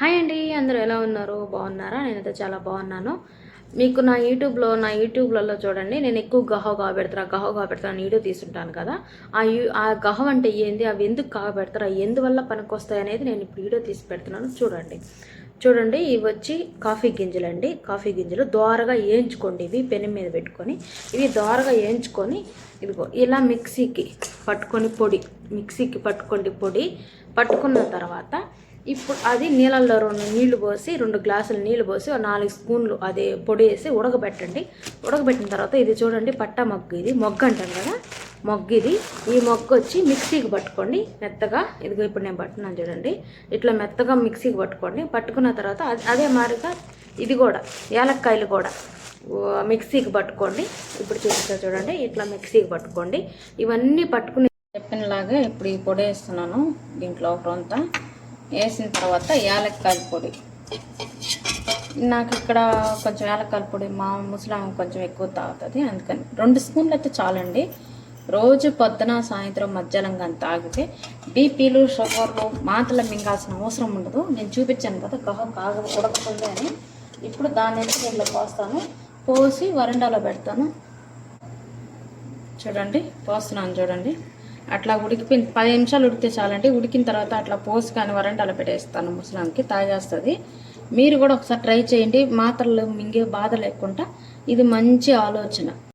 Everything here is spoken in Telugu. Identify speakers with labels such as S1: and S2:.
S1: హాయ్ అండి అందరూ ఎలా ఉన్నారు? బాగున్నారా? నేనైతే చాలా బాగున్నాను. మీకు నా యూట్యూబ్లో నా యూట్యూబ్లలో చూడండి నేను ఎక్కువ గహవ కాబెడతాను గహవ కాబెడతాను వీడియో తీసుంటాను కదా. ఆ యూ ఆ గహవ అంటే ఏంది అవి ఎందుకు కాబెడతారు అవి ఎందువల్ల పనికొస్తాయి అనేది నేను ఇప్పుడు వీడియో తీసి పెడుతున్నాను. చూడండి. చూడండి ఇవి వచ్చి కాఫీ గింజలు అండి కాఫీ గింజలు దోరగా వేయించుకోండి ఇవి పెనం మీద పెట్టుకొని ఇవి దోరగా వేయించుకొని ఇదిగో ఇలా మిక్సీకి పట్టుకొని పొడి మిక్సీకి పట్టుకోండి పొడి. పట్టుకున్న తర్వాత ఇప్పుడు అది నీళ్ళల్లో రెండు నీళ్ళు పోసి రెండు గ్లాసులు నీళ్ళు పోసి నాలుగు స్పూన్లు అదే పొడి వేసి ఉడకబెట్టండి. ఉడకబెట్టిన తర్వాత ఇది చూడండి పట్టా మొగ్గు ఇది. మొగ్గు అంటాం కదా? మొగ్గు ఇది. ఈ మొగ్గు వచ్చి మిక్సీకి పట్టుకోండి. మెత్తగా ఇదిగో ఇప్పుడు నేను పట్టున్నాను చూడండి. ఇట్లా మెత్తగా మిక్సీకి పట్టుకోండి. పట్టుకున్న తర్వాత అది- అదే మారిగా ఇది కూడా యాలక్కాయలు కూడా మిక్సీకి పట్టుకోండి. ఇప్పుడు చూపిస్తా చూడండి ఇట్లా మిక్సీకి పట్టుకోండి. ఇవన్నీ పట్టుకుని చెప్పినలాగా ఇప్పుడు ఈ పొడి వేస్తున్నాను దీంట్లో ఒకరంతా వేసిన తర్వాత యాలక్కాయల పొడి. నాకు ఇక్కడ కొంచెం యాలక్కాయల పొడి మా ముసలాం కొంచెం ఎక్కువ తాగుతుంది. అందుకని రెండు స్పూన్లు అయితే చాలండి. రోజు పొద్దున సాయంత్రం మధ్యాహ్నం కానీ తాగితే బీపీలు షుగర్లు మాత్రలు మింగాల్సిన అవసరం ఉండదు. నేను చూపించాను కదా గహ కాగ ఉడకతుంది అని. ఇప్పుడు దాని అయితే పోస్తాను. పోసి వరండాలో పెడతాను. చూడండి పోస్తున్నాను చూడండి. అట్లా ఉడికిపోయిన పది నిమిషాలు ఉడికితే చాలండి. ఉడికిన తర్వాత అట్లా పోసి కానీ వరండాలో పెట్టేస్తాను ముసలాంకి తాగేస్తుంది. మీరు కూడా ఒకసారి ట్రై చేయండి. మాత్రలు మింగే బాధ లేకుండా ఇది మంచి ఆలోచన.